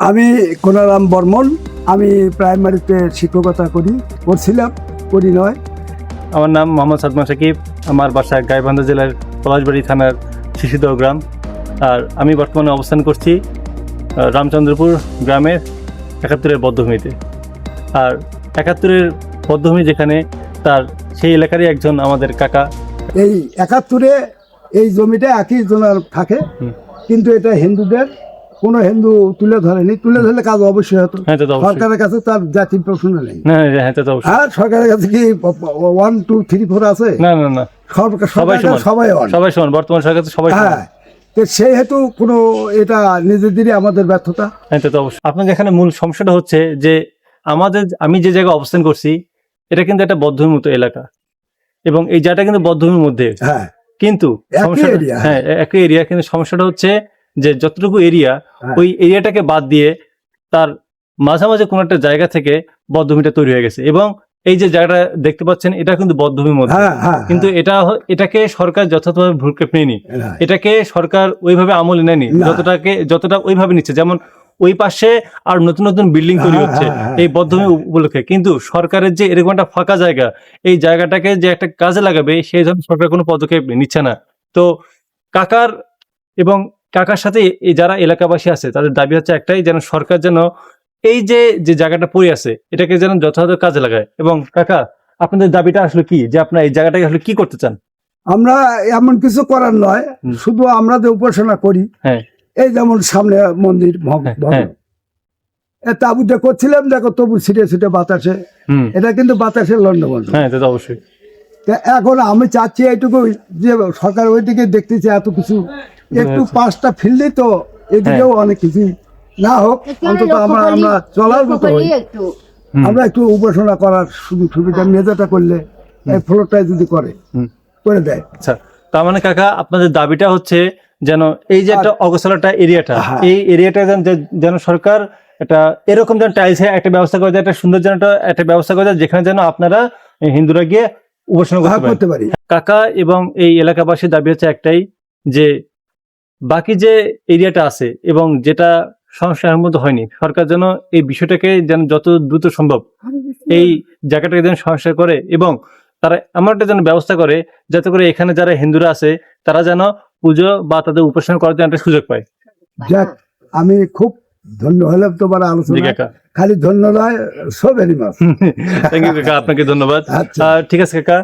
আমি কোনারাম বর্মন আমি প্রাইমারিতে শিক্ষকতা করি করছিলাম করি নয় আমার নাম মোহাম্মদ সাদমা সাকিব আমার বাসা গাইবান্ধা জেলার পলাশবাড়ি থানার শিশুদহ গ্রাম। আর আমি বর্তমানে অবস্থান করছি রামচন্দ্রপুর গ্রামের একাত্তরের বদ্ধভূমিতে। আর একাত্তরের বদ্ধভূমি যেখানে তার সেই এলাকারই একজন আমাদের কাকা। এই একাত্তরে এই জমিটা একই জনার থাকে কিন্তু এটা হিন্দুদের কোনো হিন্দু তুলে ধরেনি তুলে ধরলে কাজ অবশ্যই হতো। হ্যাঁ সরকারের কাছে তার জাতির প্রশ্ন নেই। হ্যাঁ হ্যাঁ সরকারের কাছে কি ওয়ান টু থ্রি ফোর আছে? না না না। সবাই সবাই। সবাই। সমান। বর্তমান সরকার সবাই হ্যাঁ সেই হেতু কোনো এটা নিজেদেরই আমাদের ব্যর্থতা। হ্যাঁ তো অবশ্যই। আপনাদের এখানে মূল সমস্যাটা হচ্ছে যে আমাদের আমি যে জায়গায় অবস্থান করছি এটা কিন্তু একটা বদ্ধভূমির মতো এলাকা। এবং এই জায়গাটা কিন্তু বদ্ধভূমির মধ্যে। হ্যাঁ। কিন্তু হ্যাঁ একই এরিয়া কিন্তু সমস্যাটা হচ্ছে যে যতটুকু এরিয়া হ্যাঁ। ওই এরিয়াটাকে বাদ দিয়ে তার মাঝামাঝি কোনো একটা জায়গা থেকে বদ্ধভূমিটা তৈরি হয়ে গেছে। এবং এই যে জায়গাটা দেখতে পাচ্ছেন এটা কিন্তু বদ্ধভূমির মধ্যে। হ্যাঁ হ্যাঁ কিন্তু এটা এটাকে সরকার যথাযথভাবে ভূক্ষেপ নেয়নি। এটাকে সরকার ওইভাবে আমলে নেয়নি। যতটাকে যতটা ওইভাবে নিচ্ছে। যেমন ওই পাশে আর নতুন নতুন বিল্ডিং তৈরি হচ্ছে এই বদ্ধভূমি উপলক্ষে। কিন্তু সরকারের যে এরকম একটা ফাঁকা জায়গা এই জায়গাটাকে যে একটা কাজে লাগাবে সেই জন্য সরকার কোনো পদক্ষেপ নিচ্ছে না। তো কাকার এবং কাকার সাথে এই যারা এলাকাবাসী আছে তাদের দাবি হচ্ছে একটাই যেন সরকার যেন এই যে যে জায়গাটা পড়ে আছে এটাকে যেন যথাযথ কাজে লাগায়। এবং কাকা আপনাদের দাবিটা আসলে কি? যে আপনারা এই জায়গাটাকে আসলে কি করতে চান? আমরা এমন কিছু করার নয় শুধু আমরা যে উপাসনা করি হ্যাঁ। এই যেমন সামনে মন্দির হ্যাঁ। হ্যাঁ। তাবুতে করছিলাম দেখো তবু ছিটে ছিটে বাতাসে। এটা কিন্তু এটা তো অবশ্যই। এখন আমি চাচ্ছি এইটুকু যে সরকার ওইদিকে দেখতেছে এত কিছু। একটু। পাঁচটা ফিরলেই তো এদিকেও হ্যাঁ। অনেক কিছু না হোক অন্তত আমরা আমরা চলার মতো হই। আমরা একটু উপাসনা করার সুযোগ সুবিধা মেজাটা করলে এই ফ্লোরটাই যদি করে করে দেয়। আচ্ছা তার মানে কাকা আপনাদের দাবিটা হচ্ছে যেন এই যে একটা অগোছালাটা এরিয়াটা হ্যাঁ। এই এরিয়াটা যেন যেন সরকার এটা এরকম যেন টাইলস একটা ব্যবস্থা করে দেয় একটা সুন্দর যেন একটা- ব্যবস্থা করে দেয় যেখানে যেন আপনারা হিন্দুরা গিয়ে উপাসনা করতে পারি। কাকা এবং এই এলাকাবাসীর দাবি হচ্ছে একটাই যে বাকি যে এরিয়াটা আছে এবং যেটা সমস্যার মধ্যে হয়নি সরকার যেন এই বিষয়টাকে যেন যত দ্রুত সম্ভব এই জায়গাটাকে যেন সংস্কার করে এবং তারা এমন একটা যেন ব্যবস্থা করে যাতে করে এখানে যারা হিন্দুরা আছে তারা যেন পুজো বা তাদের উপাসনা করার জন্য একটা সুযোগ পায়। যাক আমি খুব ধন্য হলাম তোমার আলোচনা খালি ধন্য নয় so very much thank you কাকা আপনাকে ধন্যবাদ। আচ্ছা। ঠিক আছে কাকা।